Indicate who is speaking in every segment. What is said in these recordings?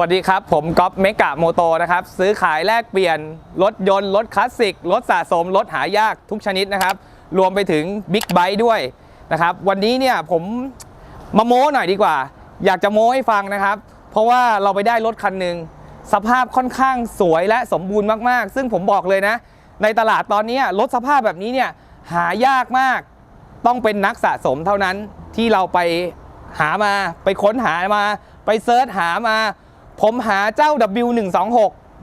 Speaker 1: วัสดีครับ ผมก๊อฟเมกะโมโตนะครับ ซื้อขายแลกเปลี่ยน รถยนต์ รถคลาสสิก รถสะสม รถหายากทุกชนิดนะครับ รวมไปถึงบิ๊กไบค์ด้วยนะครับ วันนี้เนี่ยผมมาโม้หน่อยดีกว่า อยากจะโม้ให้ฟังนะครับ เพราะว่าเราไปได้รถคันหนึ่งสภาพค่อนข้างสวยและสมบูรณ์มากๆ ซึ่งผมบอกเลยนะ ในตลาดตอนนี้รถสภาพแบบนี้เนี่ยหายากมาก ต้องเป็นนักสะสมเท่านั้นที่เราไปหามาไปค้นหามา ไปเซิร์ชหามา ผมหาเจ้า W126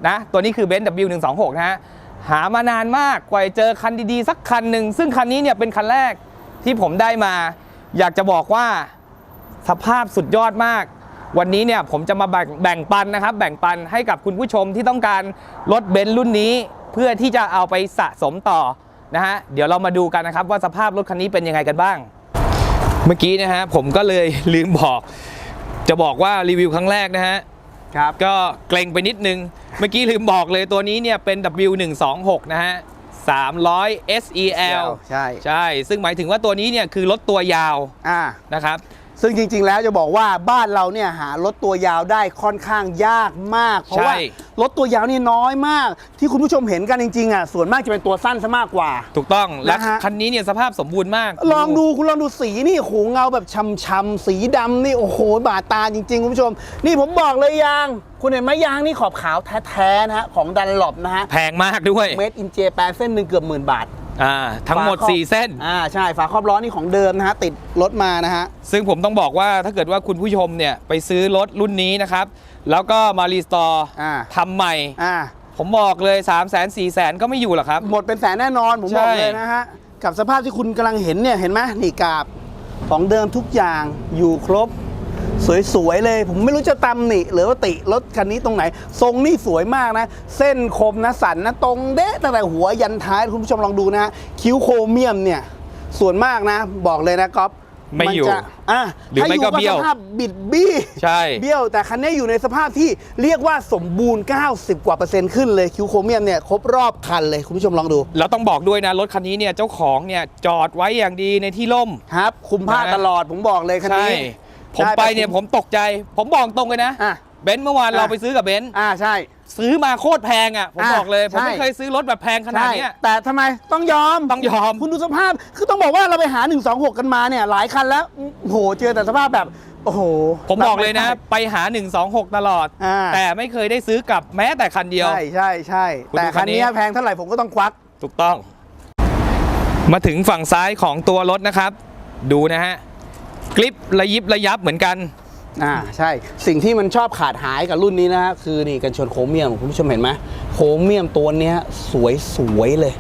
Speaker 1: นะ ตัวนี้คือเบนซ์ W126 นะฮะ หามานานมากกว่าจะเจอคันดีๆ สักคันหนึ่ง ซึ่งคันนี้เนี่ยเป็นคันแรกที่ผมได้มา อยากจะบอกว่าสภาพสุดยอดมาก วันนี้เนี่ยผมจะมาแบ่งแบ่งปันนะครับ แบ่งปันให้กับคุณผู้ชมที่ต้องการรถเบนซ์รุ่นนี้ เพื่อที่จะเอาไปสะสมต่อนะฮะ เดี๋ยวเรามาดูกันนะครับว่าสภาพรถคันนี้เป็นยังไงกันบ้าง เมื่อกี้นะฮะผมก็เลยลืมบอก จะบอกว่ารีวิวครั้งแรกนะฮะ
Speaker 2: ครับ
Speaker 1: ก็เกรงไปนิดนึง เมื่อกี้ลืมบอกเลยตัวนี้เนี่ยเป็น W126 นะฮะ300 SEL
Speaker 2: ใช่
Speaker 1: ใช่ ซึ่งหมายถึงว่าตัวนี้เนี่ยคือรถตัวยาว
Speaker 2: อ่า
Speaker 1: นะครับ
Speaker 2: ซึ่งจริง ๆ แล้วจะบอกว่าบ้านเราเนี่ยหารถตัวยาวได้ค่อนข้างยากมาก เพราะว่า
Speaker 1: ใช่
Speaker 2: รถตัวยาวนี่น้อยมาก ที่คุณผู้ชมเห็นกันจริงๆอะส่วนมากจะเป็นตัวสั้นซะมากกว่า
Speaker 1: ถูกต้องและ
Speaker 2: นะฮะ
Speaker 1: คันนี้เนี่ยสภาพสมบูรณ์มาก
Speaker 2: ลองดูคุณลองดูสีนี่โหเงาแบบช้ำๆสีดำนี่โอ้โหบาดตาจริง ๆ คุณผู้ชม นี่ผมบอกเลยยาง คุณเห็นไหมยางนี่ขอบขาวแท้ๆนะฮะของดันหลบนะฮะ
Speaker 1: แพงมากด้วย
Speaker 2: เมดอินเจแปนเส้นหนึ่งเกือบหมื่นบาท
Speaker 1: อ่าทั้งหมด
Speaker 2: ฝาครอบ
Speaker 1: 4 เส้น
Speaker 2: อ่าใช่ฝาครอบล้อนี่ของเดิมนะฮะติดรถมานะฮะ
Speaker 1: ซึ่งผมต้องบอกว่าถ้าเกิดว่าคุณผู้ชมเนี่ยไปซื้อรถรุ่นนี้นะครับ แล้วก็มารีสตอร์
Speaker 2: อ่า
Speaker 1: ทำใหม่
Speaker 2: อ่า
Speaker 1: ผมบอกเลย 3 0 0 0 0 0 4 0 0 0 0ก็ไม่อยู่หรอกครับ
Speaker 2: หมดเป็นแสนแน่นอนผม
Speaker 1: ใช่
Speaker 2: บอกเลยนะฮะ กับสภาพที่คุณกำลังเห็นเนี่ย เห็นไหมนี่กาบของเดิมทุกอย่างอยู่ครบ สวยๆเลย ผมไม่รู้จะตำหนิหรือว่าติรถคันนี้ตรงไหน ทรงนี่สวยมากนะ เส้นคมนะสันนะตรงเด๊ะตั้งแต่หัวยันท้ายคุณผู้ชมลองดูนะฮะคิ้วโครเมียมเนี่ย ส่วนมากนะ บอกเลยนะก๊อฟ
Speaker 1: ไม่อยู่
Speaker 2: นจะอะ
Speaker 1: หรือไม่ก็
Speaker 2: ถ้ายู่
Speaker 1: เบี้ยว
Speaker 2: สภาพบิดบี้
Speaker 1: ใช่
Speaker 2: เบี้ยวแต่คันนี้อยู่ในสภาพที่เรียกว่าสมบูรณ์ 90 กว่าเปอร์เซ็นต์ขึ้นเลยคิวโครเมียมเนี่ยครบรอบคันเลยคุณผู้ชมลองดู
Speaker 1: แล้วต้องบอกด้วยนะ รถคันนี้เนี่ยเจ้าของเนี่ยจอดไว้อย่างดีในที่ร่ม
Speaker 2: ครับ คุมผ้า
Speaker 1: นะ
Speaker 2: ตลอดผมบอกเลยคัน
Speaker 1: ใช่
Speaker 2: นี้
Speaker 1: ผม
Speaker 2: ด้
Speaker 1: ไปเนี่ยผมตกใจ ผมบอกตรงเลยนะ
Speaker 2: อะ
Speaker 1: เบนซ์เมื่อวาน
Speaker 2: อะ
Speaker 1: เราไปซื้อกับเบนซ์
Speaker 2: อ่าใช่
Speaker 1: ซื้อมาโคตรแพงอะ ผม
Speaker 2: อะ
Speaker 1: บอกเลย ผมไม่
Speaker 2: ใช่
Speaker 1: เคยซื้อรถแบบแพงขนาด
Speaker 2: ใช่
Speaker 1: เนี้ย
Speaker 2: แต่ทำไมต้องยอม
Speaker 1: ต้องยอม
Speaker 2: คุณดูสภาพ คือต้องบอกว่าเราไปหา 126 กันมาเนี่ย หลายคันแล้วโอ้โหเจอแต่สภาพแบบ โอ้โห
Speaker 1: ผมบอกเลยนะไปหา 126 ตลอด
Speaker 2: อ่า
Speaker 1: แต่ไม่เคยได้ซื้อกลับแม้แต่คันเดียว
Speaker 2: ใช่ใช่ใช่
Speaker 1: คุณ
Speaker 2: แต่
Speaker 1: ดูคั
Speaker 2: คั
Speaker 1: น
Speaker 2: น
Speaker 1: นี้
Speaker 2: นี้แพงเท่าไหร่ผมก็ต้องควัก
Speaker 1: ถูกต้อง มาถึงฝั่งซ้ายของตัวรถนะครับ ดูนะฮะ กลิประยิบระยับเหมือนกัน
Speaker 2: อ่าใช่สิ่งที่มันชอบขาดหายกับรุ่นนี้นะฮะคือนี่กันชนโครเมียมคุณผู้ชมเห็นไหมโครเมียมตัวเนี้ยสวยสวยเลย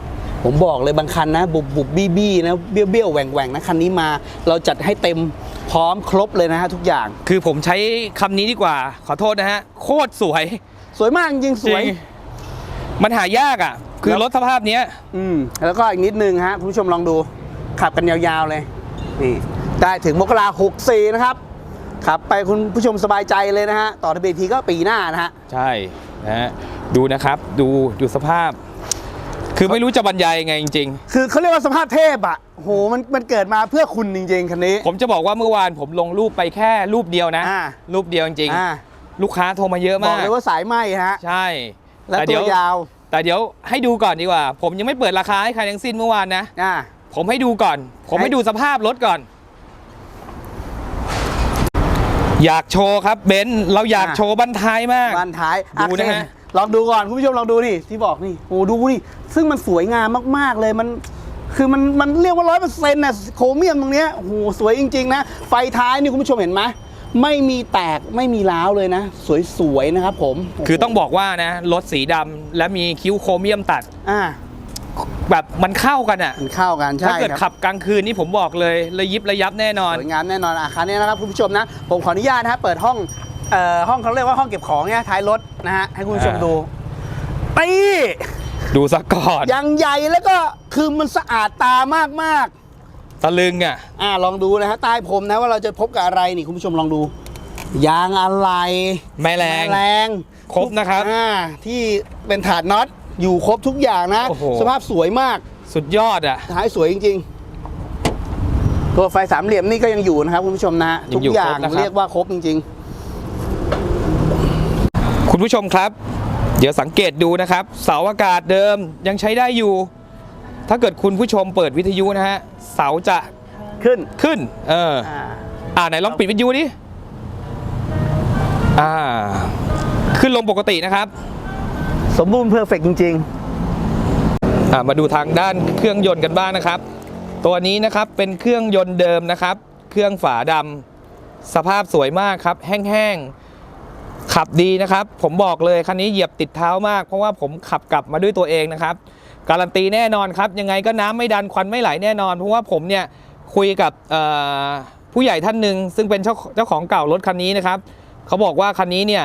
Speaker 2: ผมบอกเลยบางคันนะ บุบบุบบี้บี้นะเบี้ยวเบี้ยวแหว่งแหว่งนะคันนี้มา เราจัดให้เต็มพร้อมครบเลยนะฮะทุกอย่าง
Speaker 1: คือผมใช้คำนี้ดีกว่า ขอโทษนะฮะ โคตรสวย
Speaker 2: สวยมากจริงๆสวย
Speaker 1: จริงมันหายากอะ คือ
Speaker 2: แล้ว
Speaker 1: รถสภาพเนี้ย
Speaker 2: อืมแล้วก็อีกนิดนึงฮะคุณผู้ชมลองดูขับกันยาวๆเลยนี่ ได้ถึงมกราหกสี่นะครับขับไปคุณผู้ชมสบายใจเลยนะฮะ ต่อทะเบียนทีก็ปีหน้านะฮะ
Speaker 1: ใช่นะฮะดูนะครับดูดูสภาพ คือไม่รู้จะบรรยายยังไงจริง
Speaker 2: คือเขาเรียกว่าสภาพเทพอะโหมันมันเกิดมาเพื่อคุณจริงๆคันนี้
Speaker 1: ๆ ผมจะบอกว่าเมื่อวานผมลงรูปไปแค่รูปเดียวนะ
Speaker 2: อ่า
Speaker 1: รูปเดียวจริง
Speaker 2: อ่า
Speaker 1: ๆลูกค้าโทรมาเยอะ
Speaker 2: บอ
Speaker 1: มากก
Speaker 2: เลยว่าสายไหมฮะ
Speaker 1: ใช่
Speaker 2: และ
Speaker 1: แต่
Speaker 2: ตั
Speaker 1: เดี๋ยว
Speaker 2: วยาว
Speaker 1: แต่เดี๋ยวให้ดูก่อนดีกว่า ผมยังไม่เปิดราคาให้ใครทั้งสิ้นเมื่อวานนะ
Speaker 2: อ่า
Speaker 1: ผมให้ดูก่อน ผม
Speaker 2: ให้
Speaker 1: ให้ดูสภาพรถก่อน อยากโชว์ครับเบนซ์เราอยากโชว์บันท้ายมาก
Speaker 2: บานท้ายอ่
Speaker 1: ดูนะฮะ
Speaker 2: โอเคลองดูก่อนคุณผู้ชมลองดูนี่ที่บอกนี่โอ้ดูนี่ซึ่งมันสวยงามมากๆเลยมันคือมันมันเรียกว่าร้อยเปอร์เซ็นต์นะโครเมียมตรงเนี้ยโอ้โหสวยจริง ๆ นะ ไฟท้ายนี่คุณผู้ชมเห็นไหมไม่มีแตกไม่มีร้าวเลยนะ สวย ๆ นะครับผม
Speaker 1: คือต้องบอกว่านะ รถสีดำและมีคิ้วโครเมียมตัด
Speaker 2: อ่า
Speaker 1: แบบมันเข้ากันอะ
Speaker 2: มันเข้ากัน
Speaker 1: ถ้า
Speaker 2: ใช่
Speaker 1: เกิด
Speaker 2: ครับ
Speaker 1: ขับกลางคืนนี่ผมบอกเลยระยิบระยับแน่นอน
Speaker 2: สวยงามแน่นอนอาคารนี้นะครับคุณผู้ชมนะ ผมขออนุญาตนะฮะเปิดห้องเอ่อห้องเขาเรียกว่าห้องเก็บของเนี่ยท้ายรถนะฮะให้คุณผู้ชม
Speaker 1: อ่า
Speaker 2: ดูตี
Speaker 1: ดูซะก่อน
Speaker 2: ยังใหญ่แล้วก็คือมันสะอาดตามาก
Speaker 1: ตะลึงอะ
Speaker 2: ๆอ่าลองดูนะฮะใต้ผมนะว่าเราจะพบกับอะไรนี่คุณผู้ชมลองดู ยางอะไร
Speaker 1: ไม่แรง
Speaker 2: แรง
Speaker 1: ครบนะครับ
Speaker 2: อ่าที่เป็นถาดน็อต อยู่ครบทุกอย่างนะ
Speaker 1: โอ้โห
Speaker 2: สภาพสวยมาก
Speaker 1: สุดยอดอะ
Speaker 2: ท้ายสวยจริง ๆ ตัวไฟสามเหลี่ยมนี่ก็ยังอยู่นะครับคุณผู้ชมนะฮะ
Speaker 1: ยั
Speaker 2: ทุ
Speaker 1: ง
Speaker 2: ก
Speaker 1: อยู่
Speaker 2: อย่าง
Speaker 1: ครบนะครับ
Speaker 2: เรียกว่าครบจริง
Speaker 1: คุณผู้ชมครับ เดี๋ยวสังเกตดูนะครับ เสาอากาศเดิมยังใช้ได้อยู่ ถ้าเกิดคุณผู้ชมเปิดวิทยุนะฮะ เสาจะ
Speaker 2: ขึ้น
Speaker 1: ขึ้น เออ
Speaker 2: อ่า
Speaker 1: อ่าไหนลองปิดวิทยุดิ อ่า ขึ้นลงปกตินะครับ
Speaker 2: สมบูรณ์เพอร์เฟกจริง
Speaker 1: อ่ามาดูทางด้านเครื่องยนต์กันบ้างนะครับ ตัวนี้นะครับเป็นเครื่องยนต์เดิมนะครับ เครื่องฝาดำสภาพสวยมากครับ แห้งๆ ขับดีนะครับ ผมบอกเลยคันนี้เหยียบติดเท้ามาก เพราะว่าผมขับกลับมาด้วยตัวเองนะครับ การันตีแน่นอนครับ ยังไงก็น้ำไม่ดันควันไม่ไหลแน่นอน เพราะว่าผมเนี่ยคุยกับผู้ใหญ่ท่านหนึ่งซึ่งเป็นเจ้าเจ้าของเก่ารถคันนี้นะครับเขาบอกว่าคันนี้เนี่ย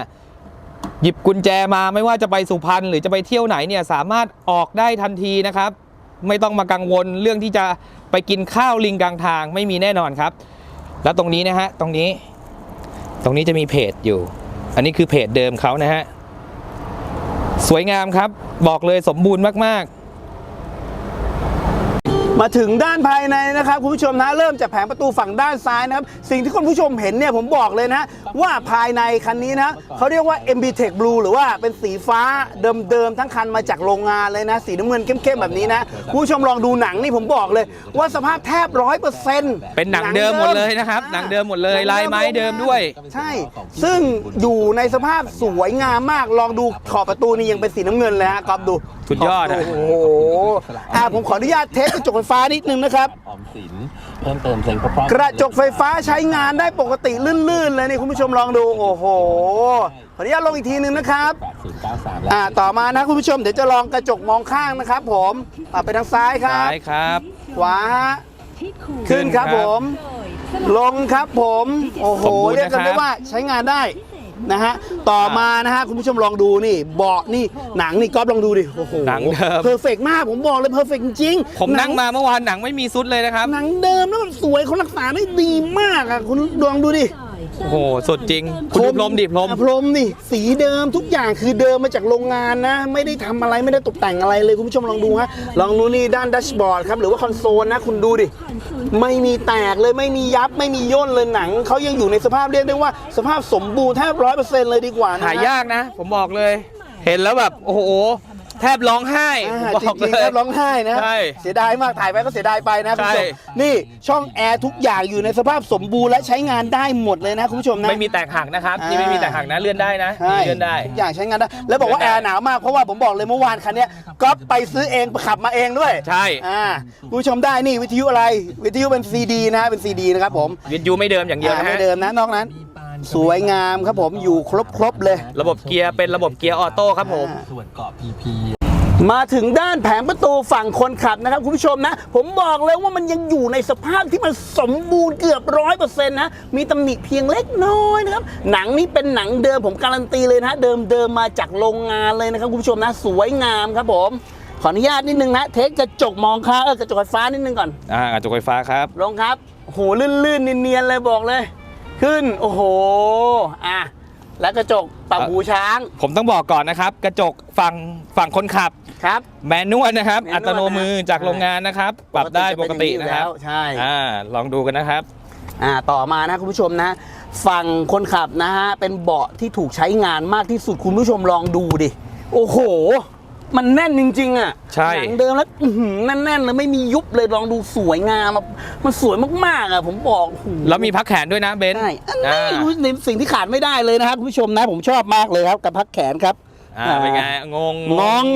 Speaker 1: หยิบกุญแจมาไม่ว่าจะไปสุพรรณหรือจะไปเที่ยวไหนเนี่ยสามารถออกได้ทันทีนะครับ ไม่ต้องมากังวลเรื่องที่จะไปกินข้าวลิงกลางทางไม่มีแน่นอนครับ แล้วตรงนี้นะฮะตรงนี้ ตรงนี้จะมีเพจอยู่ อันนี้คือเพจเดิมเขานะฮะสวยงามครับ บอกเลยสมบูรณ์มาก
Speaker 2: ๆ มาถึงด้านภายในนะครับคุณผู้ชมนะเริ่มจากแผงประตูฝั่งด้านซ้ายนะครับสิ่งที่คุณผู้ชมเห็นเนี่ยผมบอกเลยนะว่าภายในคันนี้นะเขาเรียกว่า MB Tech Blue หรือว่าเป็นสีฟ้าเดิมๆทั้งคันมาจากโรงงานเลยนะ สีน้ำเงินเข้มๆแบบนี้นะคุณผู้ชมลองดูหนังนี่ผมบอกเลย ว่าสภาพแทบร้อยเปอร์เซ็นต์
Speaker 1: ๆเป็นหนังเดิมหมดเลยนะครับ หนังเดิมหมดเลยลายไม้เดิมด้วย
Speaker 2: ใช่ ซึ่งอยู่ในสภาพสวยงามมากลองดูขอบประตูนี่ยังเป็นสีน้ำเงินเลยฮะก๊อฟดู
Speaker 1: สุดยอดอะ
Speaker 2: โอ้โหอะผมขออนุญาตเทสกระจกไฟฟ้านิดนึงนะครับ
Speaker 3: ออมสินเพิ่มเติมเพลงเพราะๆ
Speaker 2: กระจกไฟฟ้าใช้งานได้ปกติลื่นๆเลยนี่คุณผู้ชมลองดูโอ้โหขออนุญาตลงอีกทีนึงนะครับ
Speaker 3: 8093และ
Speaker 2: อ่าต่อมานะคุณผู้ชมเดี๋ยวจะลองกระจกมองข้างนะครับ ผมอ่าไปทางซ้ายครับ
Speaker 1: ซ้ายครับ
Speaker 2: ขวาฮะ
Speaker 1: ขึ้
Speaker 2: ขึ้น
Speaker 1: น
Speaker 2: ค
Speaker 1: ครั
Speaker 2: รับบผม ลงครับผม โอ้โห
Speaker 1: สมบูรณ์
Speaker 2: เรียกกันได้
Speaker 1: นะครับ
Speaker 2: ว่าใช้งานได้ นะฮะต่อมานะฮะคุณผู้ชมลองดูนี่เบาะนี่หนังนี่ก๊อฟลองดูดิโอ้โห
Speaker 1: หนังเดิม
Speaker 2: เพอร์เฟกมากผมบอกเลยเพอร์เฟกจริงๆ
Speaker 1: ผมนั่ง
Speaker 2: ห
Speaker 1: มาเมื่อวานหนังไม่มีซุดเลยนะครับ
Speaker 2: หนังเดิมแล้วมันสวยเขารักษาได้ดีมากอะคุณลองดูดิ
Speaker 1: โอ้โหสุดจริง คุณดูพรมดิพรม
Speaker 2: อะพรมนี่สีเดิมทุกอย่างคือเดิมมาจากโรงงานนะ ไม่ได้ทำอะไรไม่ได้ตกแต่งอะไรเลยคุณผู้ชมลองดูฮะลองดูนี่ด้านดัชบอร์ดครับหรือว่าคอนโซลนะคุณดูดิ ไม่มีแตกเลยไม่มียับไม่มีย่นเลยหนังเขายังอยู่ในสภาพเรียกได้ว่า สภาพสมบูรณ์แทบร้อยเปอร์เซ็นต์เลยดีกว่านะ
Speaker 1: หายากนะ ผมบอกเลย เห็นแล้วแบบ โอ้โห แทบร้องไห้
Speaker 2: อ่า
Speaker 1: ผมบ
Speaker 2: จ
Speaker 1: อก
Speaker 2: ริง
Speaker 1: เล
Speaker 2: ๆ
Speaker 1: ย
Speaker 2: ครับร้องไห้นะ
Speaker 1: ใช่
Speaker 2: เสียดายมากถ่ายไปก็เสียดายไปนะคุณผู้ชม
Speaker 1: ใช่
Speaker 2: นี่ช่องแอร์ทุกอย่างอยู่ในสภาพสมบูรณ์และใช้งานได้หมดเลยนะคุณผู้ชมนะ
Speaker 1: ไม่มีแตกหักนะครับนี่ไม่มีแตกหักนะเลื่อนได้นะ
Speaker 2: ใช่
Speaker 1: เลื่อนได้
Speaker 2: ทุกอย่างใช้งานได้ แล้วบอกว่า
Speaker 1: เลื่
Speaker 2: แอ
Speaker 1: อนได้
Speaker 2: ร์หนาวมาก เพราะว่าผมบอกเลยเมื่อวานคันเนี้ยก็ไปซื้อเองขับมาเองด้วย
Speaker 1: ใช่
Speaker 2: อ่าคุณผู้ชมได้นี่วิทยุอะไร วิทยุเป็นซีดีนะเป็นซีดีนะครับผม
Speaker 1: วิทยุไม่เดิมอย่างเดียว
Speaker 2: อ่า
Speaker 1: นะ
Speaker 2: ไม่
Speaker 1: ฮะ
Speaker 2: เดิมนะนอกนั้น สวยงามครับผมอยู่ครบครบๆเลย
Speaker 1: ระบบเกียร์เป็นระบบเกียร์ออโต้ครับผม
Speaker 3: ส่วนเกาะ PP
Speaker 2: มาถึงด้านแผงประตูฝั่งคนขับนะครับคุณผู้ชมนะ ผมบอกเลยว่ามันยังอยู่ในสภาพที่มันสมบูรณ์เกือบร้อยเปอร์เซ็นต์นะ มีตำหนิเพียงเล็กน้อยนะครับ หนังนี่เป็นหนังเดิมผมการันตีเลยนะเดิมเดิมมาจากโรงงานเลยนะครับคุณผู้ชมนะ สวยงามครับผม ขออนุญาตนิดนึงนะ เทสกระจกมองข้างเออกระจกไฟฟ้านิดนึงก่อน
Speaker 1: อ่ากระจกไฟฟ้าครับ
Speaker 2: ลงครับโอ้โหลื่นๆเนียนๆเลยบอกเลย ขึ้น โอ้โห อะ แล้วกระจกปรับหูช้าง
Speaker 1: ผมต้องบอกก่อนนะครับ กระจกฝั่งฝั่งคนขับ
Speaker 2: ครับ
Speaker 1: แมนนวลนะครับ
Speaker 2: แมนนวล
Speaker 1: อัตโนมือจากโรงงานนะครับ ปรับได้ปกตินะครับ
Speaker 2: ใช่
Speaker 1: อ่า ลองดูกันนะครับ
Speaker 2: อ่าต่อมานะคุณผู้ชมนะ ฝั่งคนขับนะฮะ เป็นเบาะที่ถูกใช้งานมากที่สุดคุณผู้ชมลองดูดิ โอ้โห มันแน่นจริงๆอะ
Speaker 1: ใช่
Speaker 2: หนังเดิมแล้วอื้อหือแน่นๆเลยไม่มียุบเลยลองดูสวยงามอะมันสวยมากๆอะผมบอกโอ้โห
Speaker 1: แล้วมีพักแขนด้วยนะเบนซ์
Speaker 2: ใช่อัน
Speaker 1: อ่า
Speaker 2: นี้รู้ในสิ่งที่ขาดไม่ได้เลยนะครับคุณผู้ชมนะผมชอบมากเลยครับกับพักแขนครับ
Speaker 1: อ่าเป็นไงงง
Speaker 2: งง
Speaker 1: ง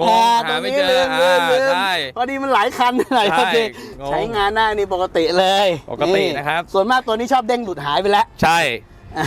Speaker 1: งง
Speaker 2: อ่
Speaker 1: ง
Speaker 2: ตร
Speaker 1: หางไม่
Speaker 2: นี้
Speaker 1: เจอ
Speaker 2: ลืมลืม
Speaker 1: อ่า
Speaker 2: ลืม
Speaker 1: ใช่
Speaker 2: พอดีมันหลายคันหลายคัน
Speaker 1: ใช่
Speaker 2: จริง
Speaker 1: งง
Speaker 2: ใช้งานได้นี่ปกติเลย
Speaker 1: ปกตินะครับ
Speaker 2: ส่วนมากตัวนี้ชอบเด้งหลุดหายไปแล้ว
Speaker 1: ใช่ อ่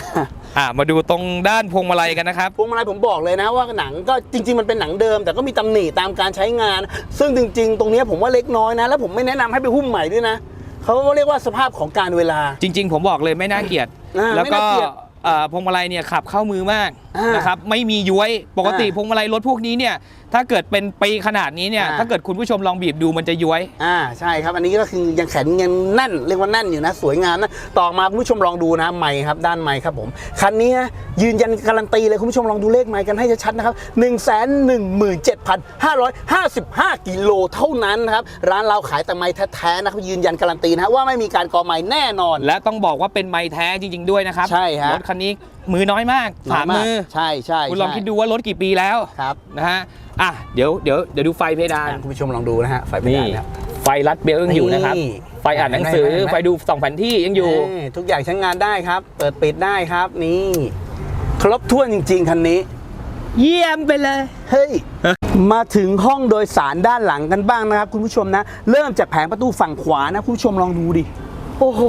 Speaker 1: ามาดูตรงด้านพวงมาลัยกันนะครับ
Speaker 2: พวงมาลัยผมบอกเลยนะว่าหนังก็จริง ๆ มันเป็นหนังเดิม แต่ก็มีตำหนิตามการใช้งาน ซึ่งจริง ๆ ตรงเนี้ยผมว่าเล็กน้อยนะ แล้วผมไม่แนะนำให้ไปหุ้มใหม่ด้วยนะเขาเรียกว่าสภาพของการเวลา
Speaker 1: จริง ๆ ผมบอกเลยไม่น่าเกลียด
Speaker 2: อ่า
Speaker 1: แล้วก็
Speaker 2: ไม่น่าเกลียด
Speaker 1: เอ่อพวงมาลัยเนี่ยขับเข้ามือมาก
Speaker 2: อ่าน
Speaker 1: นะครับไม่มีย้วยปกติ
Speaker 2: อ่า
Speaker 1: พวงมาลัยรถพวกนี้เนี่ย ถ้าเกิดเป็นปีขนาดนี้เนี่ย
Speaker 2: อ่า
Speaker 1: ถ้าเกิดคุณผู้ชมลองบีบดูมันจะย้วย
Speaker 2: อ่าใช่ครับ อันนี้ก็คือยังแข็งยังแน่นเรียกว่าแน่นอยู่นะ สวยงามนะต่อมาคุณผู้ชมลองดูนะไมค์ครับด้านไมค์ครับผมคันนี้นะยืนยันการันตีเลยคุณผู้ชมลองดูเลขไมค์กันให้ชัดๆนะครับ 1 1 7 5 5 5 กิโลเท่านั้นนะครับ ร้านเราขายแต่ไมค์แท้ๆนะครับยืนยันการันตีนะว่าไม่มีการกอไมค์แน่นอน
Speaker 1: และต้องบอกว่าเป็นไม้แท้จริง ๆ ด้วยนะครับ
Speaker 2: ใช่ฮะ
Speaker 1: รถคันนี้มือน้อยมากสามมือ
Speaker 2: ใช่ใช่
Speaker 1: คุณลอง
Speaker 2: ใช่
Speaker 1: คิดดูว่ารถกี่ปีแล้ว
Speaker 2: ครับ
Speaker 1: นะฮะ อะเดี๋ยวเดี๋ยวเดี๋ยวดูไฟเพดาน
Speaker 2: อะคุณผู้ชมลองดูนะฮะไฟเพ
Speaker 1: นี่
Speaker 2: ดานนะครับ
Speaker 1: ไฟรัดเบลยังอยู่นะครับ
Speaker 2: นี่
Speaker 1: ไฟอ่านหนังสือ
Speaker 2: เห็นไหมเห็นไหม
Speaker 1: ไฟดูสองแผนที่ยังอยู่
Speaker 2: เทุกอย่างใช้งานได้ครับ เปิดปิดได้ครับนี่ ครบถ้วนจริง ๆ คันนี้
Speaker 1: เยี่ยมไปเลย
Speaker 2: เฮ้ย มาถึงห้องโดยสารด้านหลังกันบ้างนะครับ คุณผู้ชมนะ เริ่มจากแผงประตูฝั่งขวานะ คุณผู้ชมลองดูดิ โอ้โห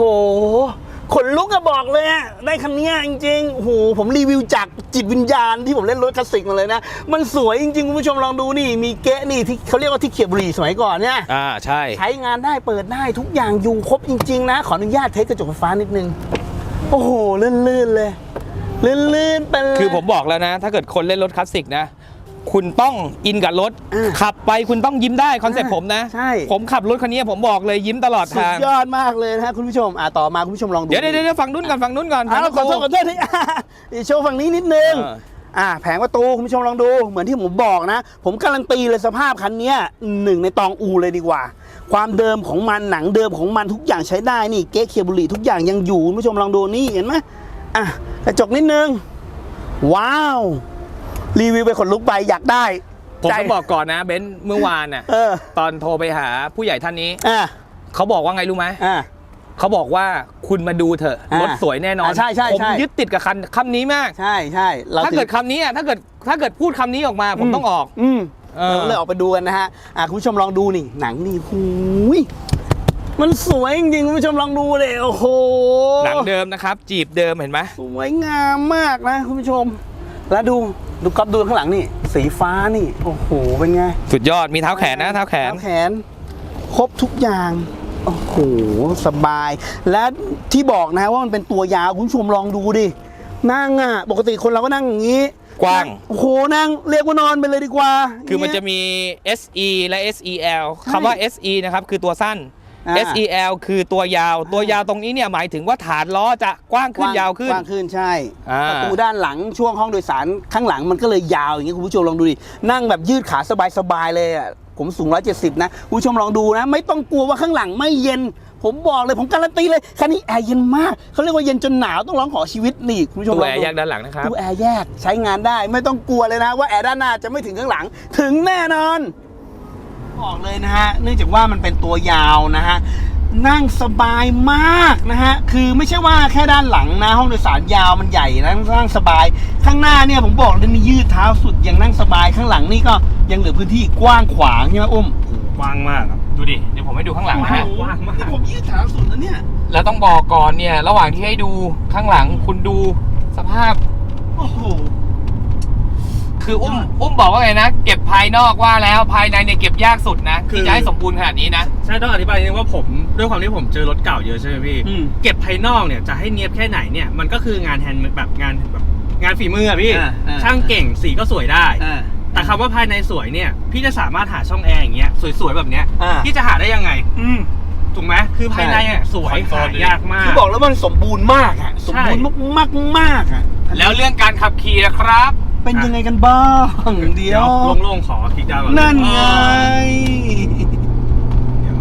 Speaker 2: ขนลุกอะบอกเลยอะได้คันเนี้ยจริงๆโอ้โหผมรีวิวจากจิตวิญญาณที่ผมเล่นรถคลาสสิกมาเลยนะ มันสวยจริงๆ คุณผู้ชมลองดูนี่ มีเก๊ะนี่ที่เขาเรียกว่าที่เขียบบุหรี่สมัยก่อนเนี่ย
Speaker 1: อ่าใช่
Speaker 2: ใช้งานได้เปิดได้ทุกอย่างอยู่ครบจริง ๆ นะ ขออนุญาตเทสกระจกไฟฟ้านิดนึง โอ้โหลื่นๆเลยลื่นๆไปเลย
Speaker 1: คือผมบอกแล้วนะ ถ้าเกิดคนเล่นรถคลาสสิกนะ คุณต้องอินกับรถ
Speaker 2: อ่า
Speaker 1: ขับไปคุณต้องยิ้มได้คอนเซ็ปต์
Speaker 2: อ่า
Speaker 1: ผมนะ
Speaker 2: ใช่
Speaker 1: ผมขับรถคันนี้ผมบอกเลยยิ้มตลอด
Speaker 2: สุด
Speaker 1: ทาง
Speaker 2: ยอดมากเลยนะฮะคุณผู้ชมอะต่อมาคุณผู้ชมลองดู
Speaker 1: เดี๋ยวเดี๋ยวเดี๋ยวฝั่งนู้นก่อนฝั่งนู้นก่อน
Speaker 2: อ้าวขอโทษขอโทษที่เดี๋ยวโชว์ฝั่งนี้นิดนึง
Speaker 1: เออ
Speaker 2: อ่าแผงประตูคุณผู้ชมลองดูเหมือนที่ผมบอกนะ ผมการันตีเลยสภาพคันเนี้ยหนึ่งในตองอูเลยดีกว่า ความเดิมของมันหนังเดิมของมันทุกอย่างใช้ได้นี่เก๊ะเคียร์บุหรี่ทุกอย่างยังอยู่คุณผู้ชมลองดูนี่เห็นไหมอะกระจกนิดนึง ว้าว รีวิวไปขนลุกไปอยากได้
Speaker 1: ผม
Speaker 2: ใจ
Speaker 1: ต้องบอกก่อนนะเบนซ์เมื่อวานน่ะ
Speaker 2: เออ
Speaker 1: ตอนโทรไปหาผู้ใหญ่ท่านนี้
Speaker 2: อะ
Speaker 1: เขาบอกว่าไงรู้ไหม
Speaker 2: อะ
Speaker 1: เขาบอกว่าคุณมาดูเถอะ
Speaker 2: อ่าร
Speaker 1: ถสวยแน่นอน
Speaker 2: อ่าใช่ใช่
Speaker 1: ผม
Speaker 2: ใช่
Speaker 1: ยึดติดกับคันคำนี้มาก
Speaker 2: ใช่ใช่เรา
Speaker 1: ถ้า
Speaker 2: ถึง
Speaker 1: เกิดคำนี้อะถ้าเกิดถ้าเกิดพูดคำนี้ออกมาผมต้องออก
Speaker 2: อืม
Speaker 1: เออ
Speaker 2: เราก็เลยออกไปดูกันนะฮะอะคุณผู้ชมลองดูนี่ หนังนี่หูยมันสวยจริงๆคุณผู้ชมลองดูเลยโอ้โห
Speaker 1: หนังเดิมนะครับ จีบเดิมเห็นไหม
Speaker 2: สวยงามมากนะคุณผู้ชม แล้วดู ดูก๊อฟดูข้างหลังนี่ สีฟ้านี่ โอ้โห เป็นไง
Speaker 1: สุดยอดมีเท้าแขนนะเท้าแขน
Speaker 2: เท้าแขน ครบทุกอย่าง โอ้โห สบาย และที่บอกนะว่ามันเป็นตัวยาว คุณผู้ชมลองดูดิ นั่งอะ ปกติคนเราก็นั่งอย่างนี้
Speaker 1: กว้าง
Speaker 2: โอ้โห นั่ง เรียกว่านอนไปเลยดีกว่า
Speaker 1: คือมัน
Speaker 2: เย
Speaker 1: จะมี SE และ SEL
Speaker 2: ใช่
Speaker 1: คำว่า SE นะครับคือตัวสั้น
Speaker 2: อ่า
Speaker 1: SEL คือตัวยาว ตัวยาวตรงนี้เนี่ยหมายถึงว่าฐานล้อจะกว้างขึ้นยาวขึ้น
Speaker 2: กว้างขึ้นใช่
Speaker 1: อ่า
Speaker 2: ประตูด้านหลังช่วงห้องโดยสารข้างหลังมันก็เลยยาวอย่างนี้คุณผู้ชมลองดูดินั่งแบบยืดขาสบายๆเลยอะผมสูง 170 นะคุณผู้ชมลองดูนะ ไม่ต้องกลัวว่าข้างหลังไม่เย็น ผมบอกเลยผมการันตีเลยคันนี้แอร์เย็นมากเขาเรียกว่าเย็นจนหนาวต้องร้องขอชีวิตนี่คุณผู้ชม
Speaker 1: ตัว
Speaker 2: ลอง
Speaker 1: แอร์
Speaker 2: ดู
Speaker 1: แยกด้านหลังนะครับ
Speaker 2: ตู้แอร์แยกใช้งานได้ไม่ต้องกลัวเลยนะ ว่าแอร์ด้านหน้าจะไม่ถึงข้างหลังถึงแน่นอน บอกเลยนะฮะ เนื่องจากว่ามันเป็นตัวยาวนะฮะ นั่งสบายมากนะฮะ คือไม่ใช่ว่าแค่ด้านหลังนะ ห้องโดยสารยาวมันใหญ่นะนั่งสบาย ข้างหน้าเนี่ยผมบอกเลยนี่ยืดเท้าสุดยังนั่งสบาย ข้างหลังนี่ก็ยังเหลือพื้นที่กว้างขวางใช่ไหมอุ้ม
Speaker 3: กว้างมากครับ
Speaker 1: ดูดิ เดี๋ยวผมให้ดูข้างหลังนะฮะ
Speaker 2: โอ้โหนี่ผมยืดเท้าสุดแล้วเนี่ย
Speaker 1: แล้วต้องบอกก่อนเนี่ย ระหว่างที่ให้ดูข้างหลังคุณดูสภาพ
Speaker 2: โอ้โห
Speaker 1: คืออุ้มอุ้มบอกว่าไงนะ เก็บภายนอกว่าแล้วภายในเนี่ยเก็บยากสุดนะ
Speaker 3: คือ
Speaker 1: ที่จะให้สมบูรณ์ขนาดนี้นะ
Speaker 3: ใช่ต้องอธิบายนิดนึงว่าผมด้วยความที่ผมเจอรถเก่าเยอะใช่ไหมพี่
Speaker 2: อืม
Speaker 3: เก็บภายนอกเนี่ยจะให้เนียบแค่ไหนเนี่ยมันก็คืองานแฮนด์แบบงานแบบงานฝีมืออะพี่
Speaker 2: อ่าอ่า
Speaker 3: ช่างเก่งสีก็สวยได้
Speaker 2: อ่า
Speaker 3: แต่คำว่าภายในสวยเนี่ยพี่จะสามารถหาช่องแอร์อย่างเงี้ยสวยๆแบบเนี้ย
Speaker 2: อ่า
Speaker 3: พี่จะหาได้ยังไง
Speaker 2: อืม
Speaker 3: ถูกไหมคือภายในอะสวย
Speaker 1: คอนโซล
Speaker 3: หา
Speaker 1: ดูดิ
Speaker 3: ยากมาก
Speaker 2: คือบอกแล้วมันสมบูรณ์มากอะสมบูรณ์มากๆมากๆอะ
Speaker 1: แล้วเรื่องการขับขี่นะครับ
Speaker 2: เป็นยังไงกันบ้าง เดี๋ยว
Speaker 3: โล่งๆขอคลิกดาวน์ก่อน
Speaker 2: นั่นไง
Speaker 3: เดี๋ยว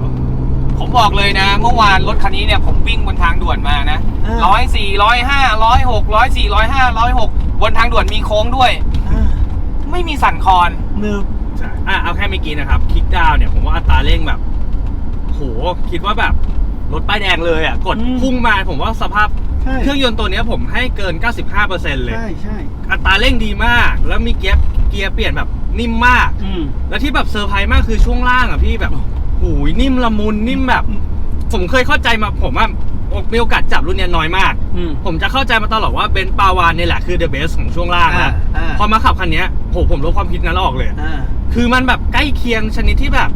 Speaker 1: ผมบอกเลยนะ เมื่อวานรถคันนี้เนี่ยผมวิ่งบนทางด่วนมานะ
Speaker 2: อ่า
Speaker 1: ร้อยสี่ร้อยห้าร้อยหกร้อยสี่ร้อยห้าร้อยหกบนทางด่วนมีโค้งด้วย
Speaker 2: อ่า
Speaker 1: ไม่มีสั่นคลอน
Speaker 2: นึก
Speaker 3: ใช่อะเอาแค่เมื่อกี้นะครับคลิกดาวน์เนี่ยผมว่าอัตราเร่งแบบ โหคิดว่าแบบรถป้ายแดงเลยอะกดพุ่งมาผมว่าสภาพ
Speaker 2: ใช่
Speaker 3: เครื่องยนต์ตัวเนี้ยผมให้เกิน 95%เลย
Speaker 2: ใช่ใช่
Speaker 3: อัตราเร่งดีมาก แล้วมีเกียร์เกียร์เปลี่ยนแบบนิ่มมาก
Speaker 2: อืม
Speaker 3: แล้วที่แบบเซอร์ไพรส์มากคือช่วงล่างอะพี่แบบหูยนิ่มละมุนนิ่มแบบ ผมเคยเข้าใจมาผมว่ามีโอกาสจับรุ่นเนี้ยน้อยมาก
Speaker 2: อืม
Speaker 3: ผมจะเข้าใจมาตลอดว่าเบนซ์ปาวานเนี่ยแหละคือเดอะเบสของช่วงล่าง
Speaker 2: อ่า
Speaker 3: อะ
Speaker 2: อ่า
Speaker 3: พอมาขับคันเนี้ยโหผมลบความคิดนั้นออกเลย
Speaker 2: อ่า
Speaker 3: คือมันแบบใกล้เคียงชนิดที่แบบ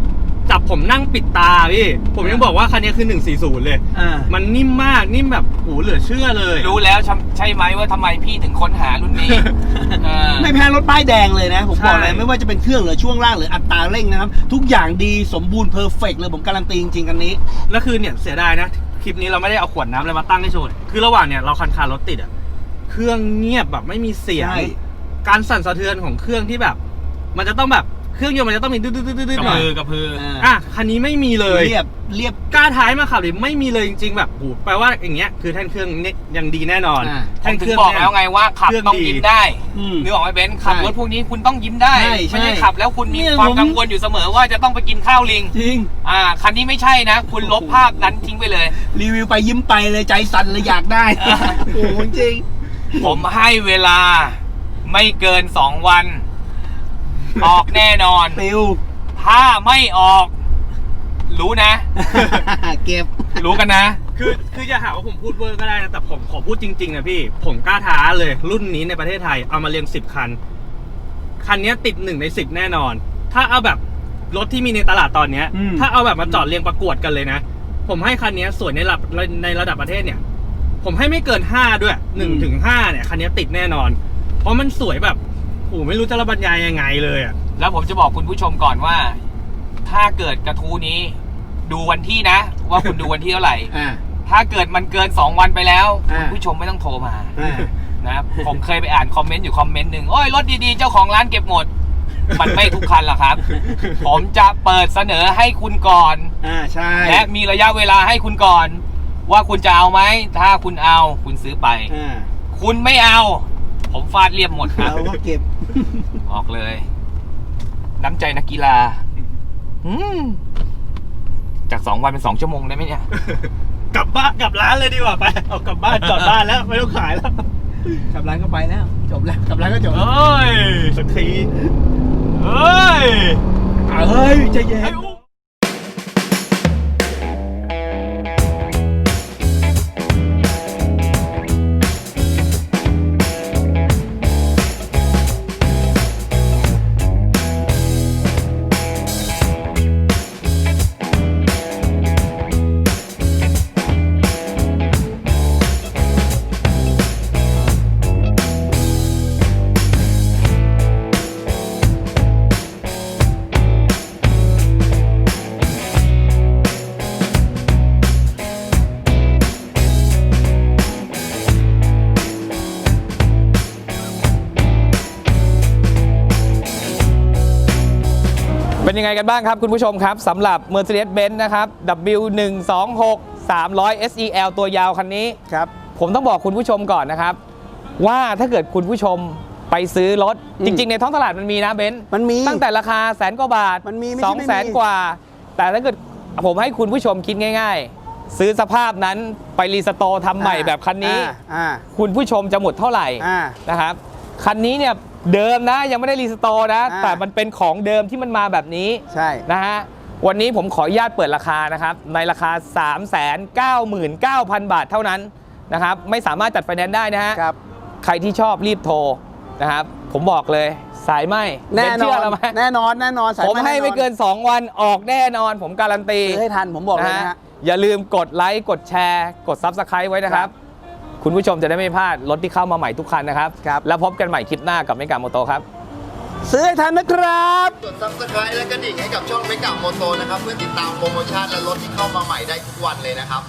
Speaker 3: จับผมนั่งปิดตาพี่ ผมยังบอกว่าคันนี้คือ 140 เลย
Speaker 2: อ่า
Speaker 3: มันนิ่มมากนิ่มแบบโหเหลือเชื่อเลย
Speaker 1: รู้แล้วใช่ไหมว่าทำไมพี่ถึงค้นหารุ่นนี้ เออ
Speaker 2: ไม่แพ้รถป้ายแดงเลยนะ ผมบอกเลย
Speaker 3: ใช่
Speaker 2: ไม่ว่าจะเป็นเครื่องหรือช่วงล่างหรืออัตราเร่งนะครับ ทุกอย่างดีสมบูรณ์เพอร์เฟกเลยผมการันตีจริงๆกันนี้
Speaker 3: แล้วคือเนี่ยเสียดายนะ คลิปนี้เราไม่ได้เอาขวดน้ำอะไรมาตั้งให้โชว์คือระหว่างเนี่ยเราคันคารถติดอะเครื่องเงียบแบบไม่มีเสียง
Speaker 2: ใช่
Speaker 3: การสั่นสะเทือนของเครื่องที่แบบ มันจะต้องแบบ เครื่องยนต์มันจะต้องมีดื้อๆๆๆ
Speaker 1: กระ
Speaker 3: หน่อย
Speaker 1: พือกระพือ
Speaker 3: อะคันนี้ไม่มีเลย
Speaker 2: เรียบเรียบ
Speaker 3: กล้าท้ายมาขับเลยไม่มีเลยจริงๆแบบโหแปลว่าอย่างเงี้ยคือแท่นเครื่องเนี่ยยังดีแน่นอน
Speaker 2: อ่า
Speaker 1: ผ
Speaker 3: แท่
Speaker 1: ม
Speaker 3: น
Speaker 1: ถึ
Speaker 3: เค
Speaker 1: ง
Speaker 3: รื่อง
Speaker 1: บอก
Speaker 3: เนี่ย
Speaker 1: แล้วไงว่าขับ
Speaker 3: เครื่อง
Speaker 1: ต้อง
Speaker 3: ดี
Speaker 1: ยิ้มได้
Speaker 2: อืม
Speaker 1: นึกออกไหมเบนซ์ขับ
Speaker 2: ใช่
Speaker 1: รถพวกนี้คุณต้องยิ้มได้
Speaker 2: ใช่ใช่
Speaker 1: ไม่ใช่ขับแล้วคุณมี
Speaker 2: เนี่ย
Speaker 1: ความ
Speaker 2: ผม
Speaker 1: กังวลอยู่เสมอว่าจะต้องไปกินข้าวลิง
Speaker 2: จริง
Speaker 1: อ่าคันนี้ไม่ใช่นะ คุณลบภาพนั้นทิ้งไปเลย
Speaker 2: รีวิวไปยิ้มไปเลยใจสั่นเลยอยากได้ โอ้โหจริง
Speaker 1: ผมให้เวลาไม่เกินสองวัน ออกแน่นอน
Speaker 2: ปิว
Speaker 1: ถ้าไม่ออก รู้นะ
Speaker 2: เก็บ
Speaker 1: รู้กันนะ
Speaker 3: คือคือจะหาว่าผมพูดเวอร์ก็ได้นะแต่ผมขอพูดจริงๆนะพี่ ผมกล้าท้าเลย รุ่นนี้ในประเทศไทยเอามาเรียงสิบคัน คันนี้ติดหนึ่งในสิบแน่นอน ถ้าเอาแบบรถที่มีในตลาดตอนเนี้ย
Speaker 2: อืม
Speaker 3: ถ้าเอาแบบมาจอดเรียงประกวดกันเลยนะ ผมให้คันนี้สวยในระดับในระดับประเทศเนี่ย ผมให้ไม่เกินห้าด้วยหนึ่งถึงห้าเนี่ยคันนี้ติดแน่นอน เพราะมันสวยแบบ โหไม่รู้จะระบรรยายยังไงเลยอะ
Speaker 1: แล้วผมจะบอกคุณผู้ชมก่อนว่า ถ้าเกิดกระทู้นี้ ดูวันที่นะ ว่าคุณดูวันที่เท่าไหร่
Speaker 2: อ่า
Speaker 1: ถ้าเกิดมันเกิน 2 วันไปแล้ว
Speaker 2: อ่า
Speaker 1: คุณผู้ชมไม่ต้องโทรมา
Speaker 2: อ่า
Speaker 1: นะครับผมเคยไปอ่านคอมเมนต์อยู่คอมเมนต์หนึ่งโอ้ยรถดีๆ เจ้าของร้านเก็บหมด มันไม่ทุกคันหรอกครับ ผมจะเปิดเสนอให้คุณก่อน
Speaker 2: อ่าใช่
Speaker 1: และมีระยะเวลาให้คุณก่อน ว่าคุณจะเอาไหม ถ้าคุณเอาคุณซื้อไป
Speaker 2: อ่า
Speaker 1: คุณไม่เอา ผมฟาดเรียบหมดครับ
Speaker 2: เราก็เก็บ
Speaker 1: ออกเลย น้ำใจนักกีฬาอืมจากสองวันเป็นสองชั่วโมงได้ไหมเนี่ย
Speaker 3: กลับบ้านกลับร้านเลยดีกว่าไป เอากลับบ้านจอดบ้านแล้วไม่ต้องขายแล้ว
Speaker 2: กลับร้านก็ไปแล้ว จบแล้วกลับร้านก็จบ
Speaker 1: เอ้ย
Speaker 3: สักที
Speaker 1: เอ้ย
Speaker 2: เฮ้ยใจเย็น
Speaker 1: ไอ้อุ๊ เป็นยังไงกันบ้างครับคุณผู้ชมครับสำหรับ Mercedes-Benz นะครับ W126 300 SEL ตัวยาวคันนี้
Speaker 2: ครับ
Speaker 1: ผมต้องบอกคุณผู้ชมก่อนนะครับ ว่าถ้าเกิดคุณผู้ชมไปซื้อรถ
Speaker 2: อืม
Speaker 1: จริง ๆ ในท้องตลาดมันมีนะเบนซ์
Speaker 2: มันมี
Speaker 1: ตั้งแต่ราคาแสนกว่าบาท
Speaker 2: มันมีไม่
Speaker 1: ส
Speaker 2: ใช่
Speaker 1: อง
Speaker 2: ไม่
Speaker 1: แสน
Speaker 2: มี
Speaker 1: กว่า แต่ถ้าเกิดผมให้คุณผู้ชมคิดง่าย ๆ ซื้อสภาพนั้นไปรีสโตร์ทำใหม่
Speaker 2: อ่า
Speaker 1: แบบคันนี้
Speaker 2: อ่า
Speaker 1: คุณผู้ชมจะหมดเท่าไหร่
Speaker 2: อ่า
Speaker 1: นะครับ คันนี้เนี่ย เดิมนะยังไม่ได้รีสโตร์นะ
Speaker 2: อ่า
Speaker 1: แต่มันเป็นของเดิมที่มันมาแบบนี้
Speaker 2: ใช่
Speaker 1: นะฮะวันนี้ผมขออนุญาตเปิดราคานะครับ ในราคา 399,000 บาทเท่านั้นนะครับ ไม่สามารถจัดไฟแนนซ์ได้นะฮะ
Speaker 2: ครับ
Speaker 1: ใครที่ชอบรีบโทรนะครับ ผมบอกเลยสายไหม
Speaker 2: แน่น
Speaker 1: เชื่
Speaker 2: อ
Speaker 1: อนเราไหม
Speaker 2: แน่นอนแน่นอนสาย
Speaker 1: ผมให้ไม่เกิน 2 วันออกแน่นอน ผมการันตี
Speaker 2: ซื้อให้ทันผมบอกเลยนะ
Speaker 1: ฮ
Speaker 2: ฮะ
Speaker 1: อย่าลืมกดไลค์ กดแชร์ กด Subscribe ไว้นะครับ คุณผู้ชมจะได้ไม่พลาดรถที่เข้ามาใหม่ทุกคันนะครับ
Speaker 2: ครับ
Speaker 1: แล้วพบกันใหม่คลิปหน้ากับเมกาโมโตครับ
Speaker 2: ซื้อให้ทันนะครับ
Speaker 4: กด subscribe และกระดิ่งให้กับช่องเมกะโมโตนะครับ เพื่อติดตามโปรโมชั่นและรถที่เข้ามาใหม่ได้ทุกวันเลยนะครับ